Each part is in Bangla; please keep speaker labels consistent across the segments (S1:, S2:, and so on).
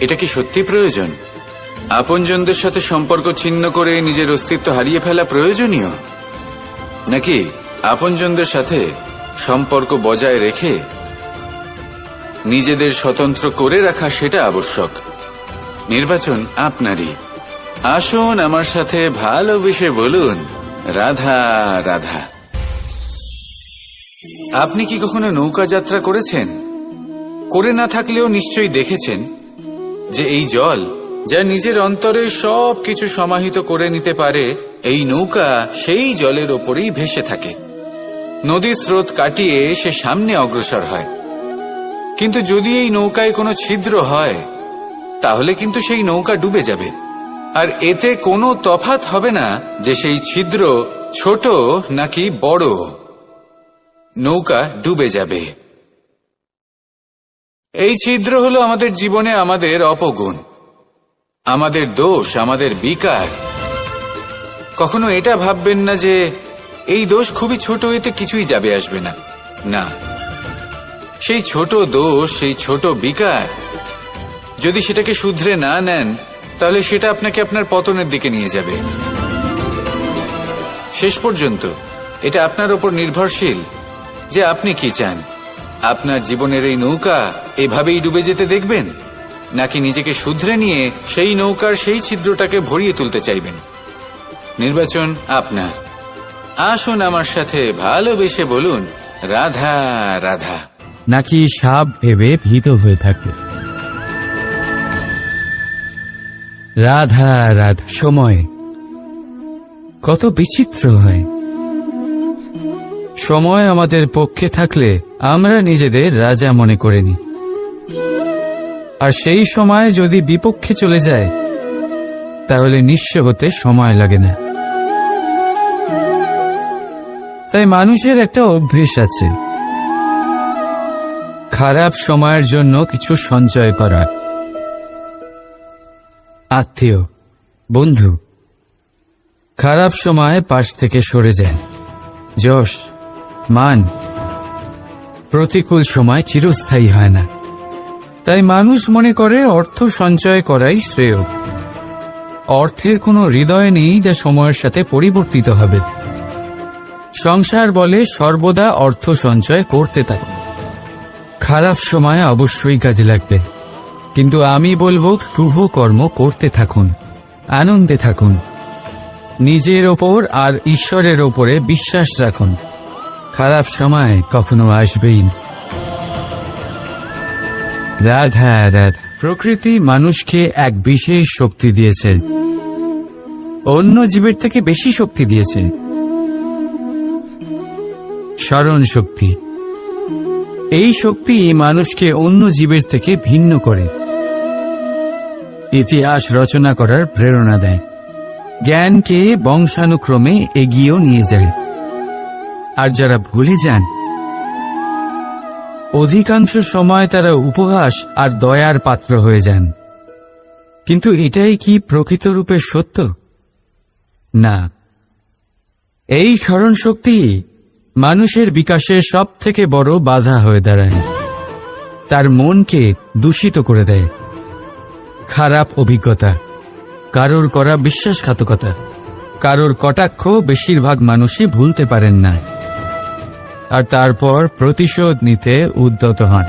S1: এটা কি সত্যি প্রয়োজন? আপনজনদের সাথে সম্পর্ক ছিন্ন করে নিজের অস্তিত্ব হারিয়ে ফেলা প্রয়োজনীয়? নাকি আপনজনদের সাথে সম্পর্ক বজায় রেখে নিজেদের স্বতন্ত্র করে রাখা সেটা আবশ্যক? নির্বাচন আপনারই। আসুন আমার সাথে ভালোবেসে বলুন, রাধা রাধা। আপনি কি কখনো নৌকা যাত্রা করেছেন? করে না থাকলেও নিশ্চয়ই দেখেছেন। যে এই জল, যা নিজের অন্তরে সব কিছু সমাহিত করে নিতে পারে, এই নৌকা সেই জলের ওপরেই ভেসে থাকে। নদীর স্রোত কাটিয়ে সে সামনে অগ্রসর হয়। কিন্তু যদি এই নৌকায় কোনো ছিদ্র হয়, তাহলে কিন্তু সেই নৌকা ডুবে যাবে। আর এতে কোনো তফাত হবে না যে সেই ছিদ্র ছোট নাকি বড়। নৌকা ডুবে যাবে। এই ছিদ্র হলো আমাদের জীবনে আমাদের অপগুণ। আমাদের দোষ, আমাদের বিকার। কখনো এটা ভাববেন না যে এই দোষ খুবই ছোট, এতে কিছুই যাবে, আসবে না। না। সেই ছোট দোষ, সেই ছোট বিকার, যদি সেটাকে শুধরে না নেন, তাহলে সেটা আপনাকে আপনার পতনের দিকে নিয়ে যাবে। শেষ পর্যন্ত, এটা আপনার ওপর নির্ভরশীল যে আপনি কি চান। আপনার জীবনের এই নৌকা এভাবেই ডুবে যেতে দেখবেন? নাকি নিজেকে শুধরে নিয়ে সেই নৌকার সেই ছিদ্রটাকে ভরিয়ে তুলতে চাইবেন? নির্বাচন আপনার। আসুন আমার সাথে ভালোবেসে বলুন, রাধা রাধা।
S2: নাকি সাপ ভেবে ভীত হয়ে থাকে? রাধা রাধা, সময়। কত বিচিত্র হয়। সময় আমাদের পক্ষে থাকলে আমরা নিজেদের রাজা মনে করে নিই আর সেই সময় যদি বিপক্ষে চলে যায়, তাহলে নিঃস্ব হতে সময় লাগে না। তাই মানুষের একটা অভ্যেস আছে। খারাপ সময়ের জন্য কিছু সঞ্চয় করা। আত্মীয়, বন্ধু, খারাপ সময় পাশ থেকে সরে যায়। যশ, মান প্রতিকূল সময় চিরস্থায়ী হয় না। তাই মানুষ মনে করে অর্থ সঞ্চয় করাই শ্রেয়। অর্থের কোনো হৃদয় নেই যা সময়ের সাথে পরিবর্তিত হবে। সংসার বলে সর্বদা অর্থ সঞ্চয় করতে থাকে খারাপ সময় অবশ্যই কাজে লাগবে। কিন্তু আমি বলব, শুভ কর্ম করতে থাকুন, আনন্দে থাকুন। নিজের ওপর আর ঈশ্বরের ওপরে বিশ্বাস রাখুন। খারাপ সময় কখনো আসবেই না। রাধা রাধা। প্রকৃতি মানুষকে এক বিশেষ শক্তি দিয়েছে। অন্য জীবের থেকে বেশি শক্তি দিয়েছে। স্মরণ শক্তি। এই শক্তি মানুষকে অন্য জীবের থেকে ভিন্ন করে। ইতিহাস রচনা করার প্রেরণা দেয়। জ্ঞানকে বংশানুক্রমে এগিয়েও নিয়ে যায়। আর যারা ভুলে যান, অধিকাংশ সময় তারা উপহাস আর দয়ার পাত্র হয়ে যান। কিন্তু এটাই কি প্রকৃত রূপে সত্য? না। এই স্মরণ শক্তি মানুষের বিকাশে সব থেকে বড় বাধা হয়ে দাঁড়ায়। তার মনকে দূষিত করে দেয়। খারাপ অভিজ্ঞতা, কারোর করা বিশ্বাসঘাতকতা, কারোর কটাক্ষ বেশিরভাগ মানুষই ভুলতে পারেন না। আর তারপর প্রতিশোধ নিতে উদ্যত হন।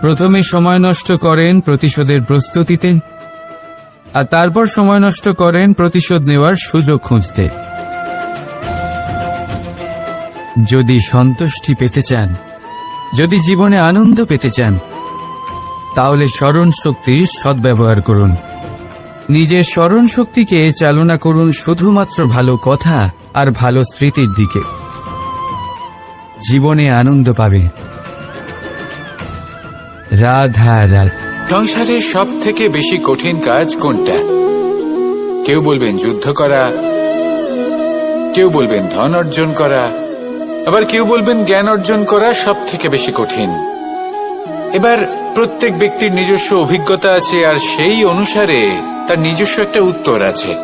S2: প্রথমে সময় নষ্ট করেন প্রতিশোধের প্রস্তুতিতে, আর তারপর সময় নষ্ট করেন প্রতিশোধ নেওয়ার সুযোগ খুঁজতে। যদি সন্তুষ্টি পেতে চান, যদি জীবনে আনন্দ পেতে চান, তাহলে স্মরণ শক্তির সদ্ব্যবহার করুন। নিজের স্মরণ শক্তিকে চালনা করুন শুধুমাত্র ভালো কথা আর ভালো স্মৃতির দিকে। জীবনে আনন্দ পাবে। রাধা রাধা।
S1: সংসারে সব থেকে বেশি কঠিন কাজ কোনটা? কেউ বলবেন যুদ্ধ করা, কেউ বলবেন ধন অর্জন করা, আবার কেউ বলবেন জ্ঞান অর্জন করা সব থেকে বেশি কঠিন। এবার প্রত্যেক ব্যক্তির নিজস্ব অভিজ্ঞতা আছে আর সেই অনুসারে তার নিজস্ব একটা উত্তর আছে।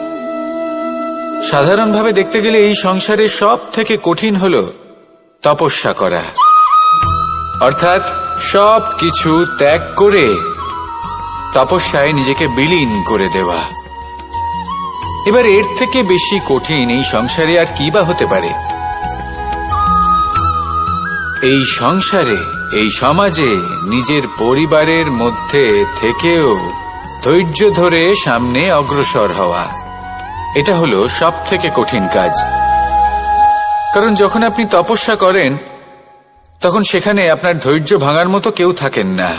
S1: সাধারণভাবে দেখতে গেলে এই সংসারে সব থেকে কঠিন হল তপস্যা করা। অর্থাৎ সব কিছু ত্যাগ করে তপস্যায় নিজেকে বিলীন করে দেওয়া। এবার এর থেকে বেশি কঠিন এই সংসারে আর কি বা হতে পারে? এই সংসারে, এই সমাজে নিজের পরিবারের মধ্যে থেকেও ধৈর্য ধরে সামনে অগ্রসর হওয়া। এটা হলো সব থেকে কঠিন কাজ। কারণ যখন আপনি তপস্যা করেন, তখন সেখানে আপনার ধৈর্য ভাঙার মতো কেউ থাকেন না।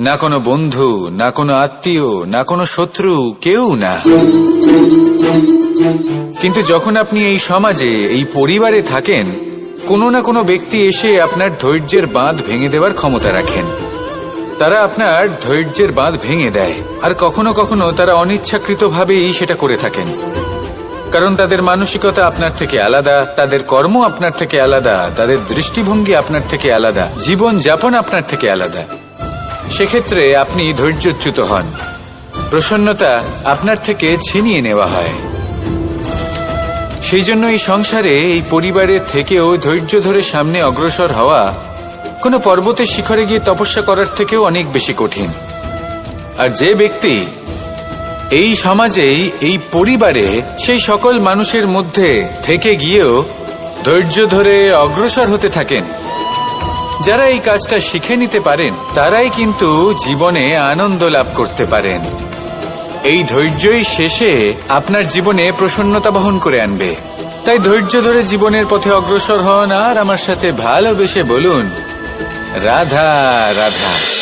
S1: না কোনো বন্ধু, না কোনো আত্মীয়, না কোনো শত্রু, কেউ না। কিন্তু যখন আপনি এই সমাজে, এই পরিবারে থাকেন, কোনো না কোনো ব্যক্তি এসে আপনার ধৈর্যের বাঁধ ভেঙে দেওয়ার ক্ষমতা রাখেন। তারা আপনার ধৈর্যের বাঁধ ভেঙে দেয়, আর কখনো কখনো তারা অনিচ্ছাকৃতভাবেই সেটা করে থাকেন। কারণ তাদের মানসিকতা আপনার থেকে আলাদা, তাদের কর্ম আপনার থেকে আলাদা, তাদের দৃষ্টিভঙ্গি আপনার থেকে আলাদা, জীবন যাপন আপনার থেকে আলাদা। সেক্ষেত্রে আপনি ধৈর্যচ্যুত হন। প্রসন্নতা আপনার থেকে ছিনিয়ে নেওয়া হয়। সেই জন্য এই সংসারে এই পরিবারের থেকেও ধৈর্য ধরে সামনে অগ্রসর হওয়া কোনো পর্বতের শিখরে গিয়ে তপস্যা করার থেকেও অনেক বেশি কঠিন। আর যে ব্যক্তি এই সমাজেই, এই পরিবারে সেই সকল মানুষের মধ্যে থেকে গিয়েও ধৈর্য ধরে অগ্রসর হতে থাকেন। যারা এই কাজটা শিখে নিতে পারেন, তারাই কিন্তু জীবনে আনন্দ লাভ করতে পারেন। এই ধৈর্যই শেষে আপনার জীবনে প্রসন্নতা বহন করে আনবে। তাই ধৈর্য ধরে জীবনের পথে অগ্রসর হন আর আমার সাথে ভালোবেসে বলুন, রাধা রাধা।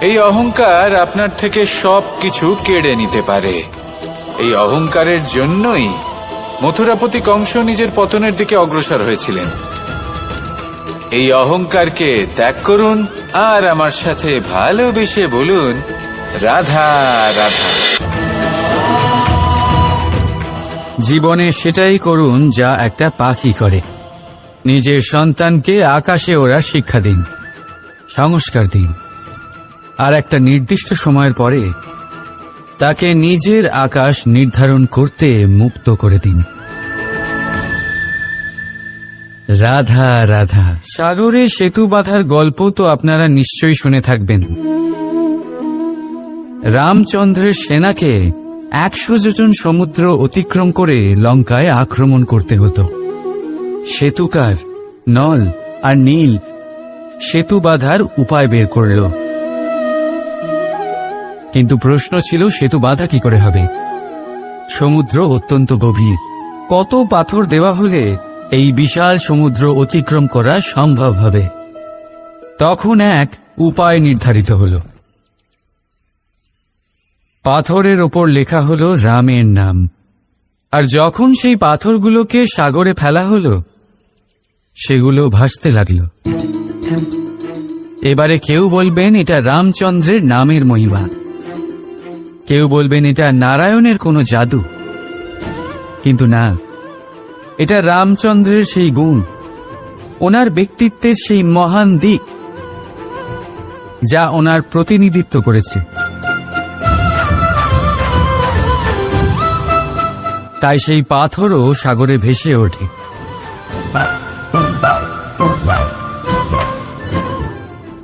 S1: এই অহংকার আপনার থেকে সব কিছু কেড়ে নিতে পারে। এই অহংকারের জন্যই মথুরাপতি কংস নিজের পতনের দিকে অগ্রসর হয়েছিলেন। এই অহংকারকে ত্যাগ করুন আর আমার সাথে ভালোবেসে বলুন, রাধা রাধা।
S2: জীবনে সেটাই করুন যা একটা পাখি করে। নিজের সন্তানকে আকাশে ওরা শিক্ষা দিন, সংস্কার দিন। আর একটা নির্দিষ্ট সময়ের পরে তাকে নিজের আকাশ নির্ধারণ করতে মুক্ত করে দিন। রাধা রাধা। সাগরে সেতু বাঁধার গল্প তো আপনারা নিশ্চয়ই শুনে থাকবেন। রামচন্দ্রের সেনাকে একশো যোজন সমুদ্র অতিক্রম করে লঙ্কায় আক্রমণ করতে হতো। সেতুকার নল আর নীল সেতু বাঁধার উপায় বের করল। কিন্তু প্রশ্ন ছিল, সেতু বাঁধা কি করে হবে? সমুদ্র অত্যন্ত গভীর। কত পাথর দেওয়া হলে এই বিশাল সমুদ্র অতিক্রম করা সম্ভব হবে? তখন এক উপায় নির্ধারিত হল। পাথরের ওপর লেখা হল রামের নাম। আর যখন সেই পাথরগুলোকে সাগরে ফেলা হলো, সেগুলো ভাসতে লাগল। এবারে কেউ বলবেন, এটা রামচন্দ্রের নামের মহিমা। কেউ বলবেন, এটা নারায়ণের কোনো জাদু। কিন্তু না, এটা রামচন্দ্রের সেই গুণ, ওনার ব্যক্তিত্বের সেই মহান দিক, যা ওনার প্রতিনিধিত্ব করেছে। তাই সেই পাথরও সাগরে ভেসে ওঠে।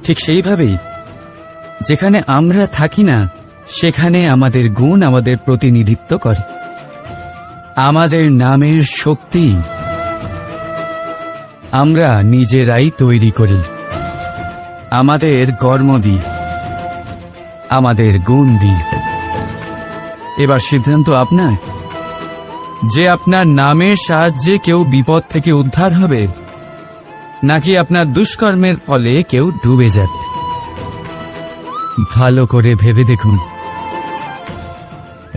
S2: ঠিক সেইভাবেই, যেখানে আমরা থাকি না সেখানে আমাদের গুণ আমাদের প্রতিনিধিত্ব করে। আমাদের নামের শক্তি আমরা নিজেরাই তৈরি করি। আমাদের কর্ম দিই। আমাদের গুণ দিয়ে এবার সিদ্ধান্ত আপনার। যে আপনার নামের সাহায্যে কেউ বিপদ থেকে উদ্ধার হবে, নাকি আপনার দুষ্কর্মের ফলে কেউ ডুবে যাবে। ভালো করে ভেবে দেখুন।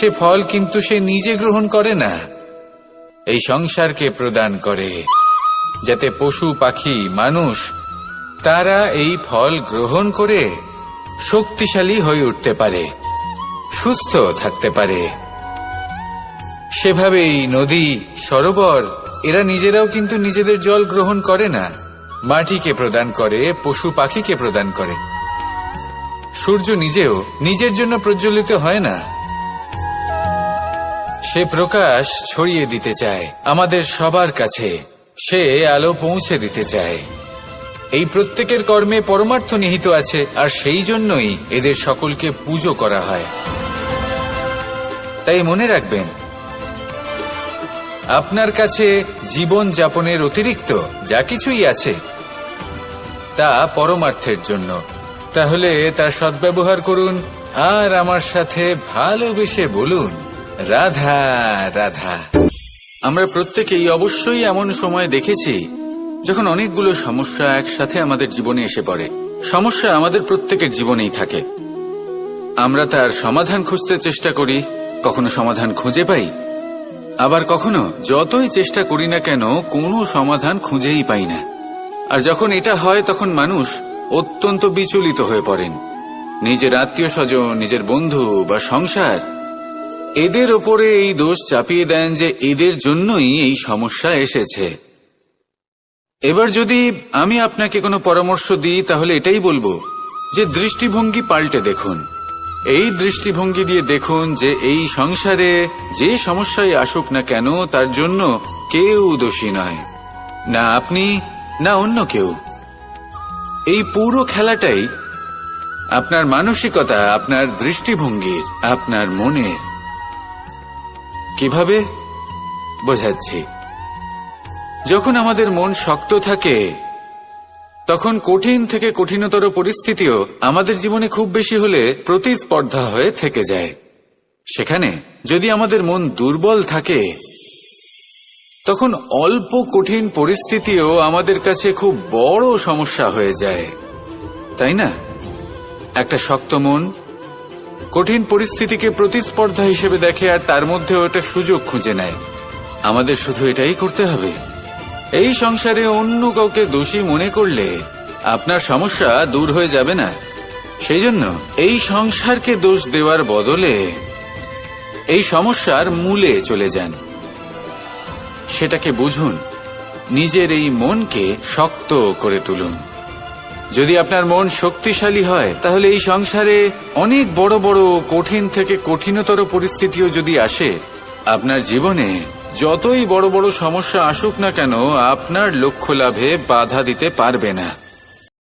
S1: সে ফল কিন্তু সে নিজে গ্রহণ করে না। এই সংসারকে প্রদান করে, যাতে পশু, পাখি, মানুষ তারা এই ফল গ্রহণ করে শক্তিশালী হয়ে উঠতে পারে, সুস্থ থাকতে পারে। সেভাবেই নদী, সরোবর, এরা নিজেরাও কিন্তু নিজেদের জল গ্রহণ করে না। মাটিকে প্রদান করে, পশু, পাখিকে প্রদান করে। সূর্য নিজেও নিজের জন্য প্রজ্বলিত হয় না। সে প্রকাশ ছড়িয়ে দিতে চায়। আমাদের সবার কাছে সে আলো পৌঁছে দিতে চায়। এই প্রত্যেকের কর্মে পরমার্থ নিহিত আছে, আর সেই জন্যই এদের সকলকে পুজো করা হয়। তাই মনে রাখবেন, আপনার কাছে জীবন যাপনের অতিরিক্ত যা কিছুই আছে, তা পরমার্থের জন্য। তাহলে তার সদ্ব্যবহার করুন, আর আমার সাথে ভালোবেসে বলুন। রাধা রাধা। আমরা প্রত্যেকেই অবশ্যই এমন সময় দেখেছি, যখন অনেকগুলো সমস্যা একসাথে আমাদের জীবনে এসে পড়ে। সমস্যা আমাদের প্রত্যেকের জীবনেই থাকে। আমরা তার সমাধান খুঁজতে চেষ্টা করি, কখনো সমাধান খুঁজে পাই। আবার কখনো যতই চেষ্টা করি না কেন, কোনো সমাধান খুঁজেই পাই না। আর যখন এটা হয়, তখন মানুষ অত্যন্ত বিচলিত হয়ে পড়েন। নিজের আত্মীয় স্বজন, নিজের বন্ধু বা সংসার এদের ওপরে এই দোষ চাপিয়ে দেন যে এদের জন্যই এই সমস্যা এসেছে। এবার যদি আমি আপনাকে কোনো পরামর্শ দিই, তাহলে এটাই বলব যে দৃষ্টিভঙ্গি পাল্টে দেখুন। এই দৃষ্টিভঙ্গি দিয়ে দেখুন যে এই সংসারে যে সমস্যায় আসুক না কেন, তার জন্য কেউ দোষী নয়। না আপনি, না অন্য কেউ। এই পুরো খেলাটাই আপনার মানসিকতা, আপনার দৃষ্টিভঙ্গির, আপনার মনের কীভাবে? বোঝাচ্ছি। যখন আমাদের মন শক্ত থাকে, তখন কঠিন থেকে কঠিনতর পরিস্থিতিও আমাদের জীবনে খুব বেশি হলে প্রতিস্পর্ধা হয়ে থেকে যায়। সেখানে যদি আমাদের মন দুর্বল থাকে, তখন অল্প কঠিন পরিস্থিতিও আমাদের কাছে খুব বড় সমস্যা হয়ে যায়। তাই না? একটা শক্ত মন কঠিন পরিস্থিতিকে প্রতিস্পর্ধা হিসেবে দেখে আর তার মধ্যে ওটা সুযোগ খুঁজে নেয়। আমাদের শুধু এটাই করতে হবে। এই সংসারে অন্য কাউকে দোষী মনে করলে আপনার সমস্যা দূর হয়ে যাবে না। সেই জন্য এই সংসারকে দোষ দেওয়ার বদলে এই সমস্যার মূলে চলে যান। সেটাকে বুঝুন। নিজের এই মনকে শক্ত করে তুলুন। যদি আপনার মন শক্তিশালী হয়, তাহলে এই সংসারে অনেক বড় বড় কঠিন থেকে কঠিনতর পরিস্থিতিও যদি আসে, আপনার জীবনে যতই বড় বড় সমস্যা আসুক না কেন, আপনার লক্ষ্য লাভে বাধা দিতে পারবে না।